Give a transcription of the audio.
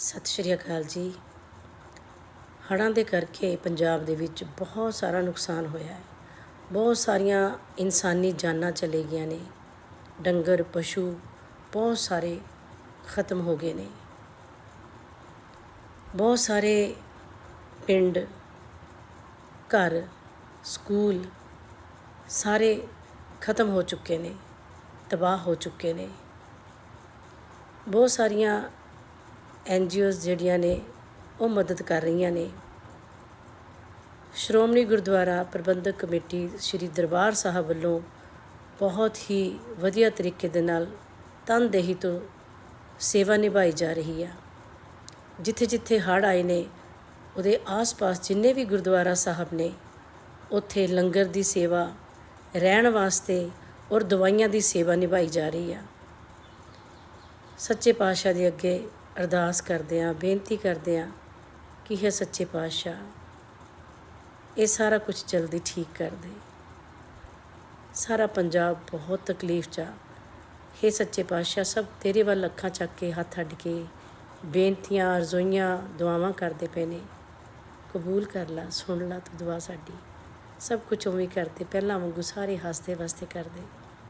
ਸਤਿ ਸ਼੍ਰੀ ਅਕਾਲ ਜੀ। ਹੜ੍ਹਾਂ ਦੇ ਕਰਕੇ ਪੰਜਾਬ ਦੇ ਵਿੱਚ ਬਹੁਤ ਸਾਰਾ ਨੁਕਸਾਨ ਹੋਇਆ ਹੈ। ਬਹੁਤ ਸਾਰੀਆਂ ਇਨਸਾਨੀ ਜਾਨਾਂ ਚਲੇ ਗਈਆਂ ਨੇ। ਡੰਗਰ, ਪਸ਼ੂ ਬਹੁਤ ਸਾਰੇ ਖਤਮ ਹੋ ਗਏ ਨੇ। ਬਹੁਤ ਸਾਰੇ ਪਿੰਡ, ਘਰ, ਸਕੂਲ ਸਾਰੇ ਖਤਮ ਹੋ ਚੁੱਕੇ ਨੇ, ਤਬਾਹ ਹੋ ਚੁੱਕੇ ਨੇ। ਬਹੁਤ ਸਾਰੀਆਂ ਐਨ ਜੀ ਓਜ਼ ਜਿਹੜੀਆਂ ਨੇ, ਉਹ ਮਦਦ ਕਰ ਰਹੀਆਂ ਨੇ। ਸ਼੍ਰੋਮਣੀ ਗੁਰਦੁਆਰਾ ਪ੍ਰਬੰਧਕ ਕਮੇਟੀ ਸ੍ਰੀ ਦਰਬਾਰ ਸਾਹਿਬ ਵੱਲੋਂ ਬਹੁਤ ਹੀ ਵਧੀਆ ਤਰੀਕੇ ਦੇ ਨਾਲ ਤਨਦੇਹੀ ਤੋਂ ਸੇਵਾ ਨਿਭਾਈ ਜਾ ਰਹੀ ਆ। ਜਿੱਥੇ ਜਿੱਥੇ ਹੜ੍ਹ ਆਏ ਨੇ, ਉਹਦੇ ਆਸ-ਪਾਸ ਜਿੰਨੇ ਵੀ ਗੁਰਦੁਆਰਾ ਸਾਹਿਬ ਨੇ, ਉੱਥੇ ਲੰਗਰ ਦੀ ਸੇਵਾ, ਰਹਿਣ ਵਾਸਤੇ ਔਰ ਦਵਾਈਆਂ ਦੀ ਸੇਵਾ ਨਿਭਾਈ ਜਾ ਰਹੀ ਆ। ਸੱਚੇ ਪਾਤਸ਼ਾਹ ਦੇ ਅੱਗੇ ਅਰਦਾਸ ਕਰਦੇ ਹਾਂ, ਬੇਨਤੀ ਕਰਦੇ ਹਾਂ ਕਿ ਹੈ ਸੱਚੇ ਪਾਤਸ਼ਾਹ ਇਹ ਸਾਰਾ ਕੁਝ ਜਲਦੀ ਠੀਕ ਕਰ ਦੇ। ਸਾਰਾ ਪੰਜਾਬ ਬਹੁਤ ਤਕਲੀਫ 'ਚ ਆ। ਹੇ ਸੱਚੇ ਪਾਤਸ਼ਾਹ, ਸਭ ਤੇਰੇ ਵੱਲ ਅੱਖਾਂ ਚੱਕ ਕੇ, ਹੱਥ ਅੱਡ ਕੇ ਬੇਨਤੀਆਂ ਰਜ਼ੋਈਆਂ ਦੁਆਵਾਂ ਕਰਦੇ ਪਏ ਨੇ। ਕਬੂਲ ਕਰ ਲਾ, ਸੁਣ ਲਾ ਤੂੰ ਦੁਆ ਸਾਡੀ। ਸਭ ਕੁਝ ਉਵੇਂ ਕਰਦੇ, ਪਹਿਲਾਂ ਵਾਂਗੂ ਸਾਰੇ ਹੱਸਦੇ ਵਸਦੇ ਕਰਦੇ।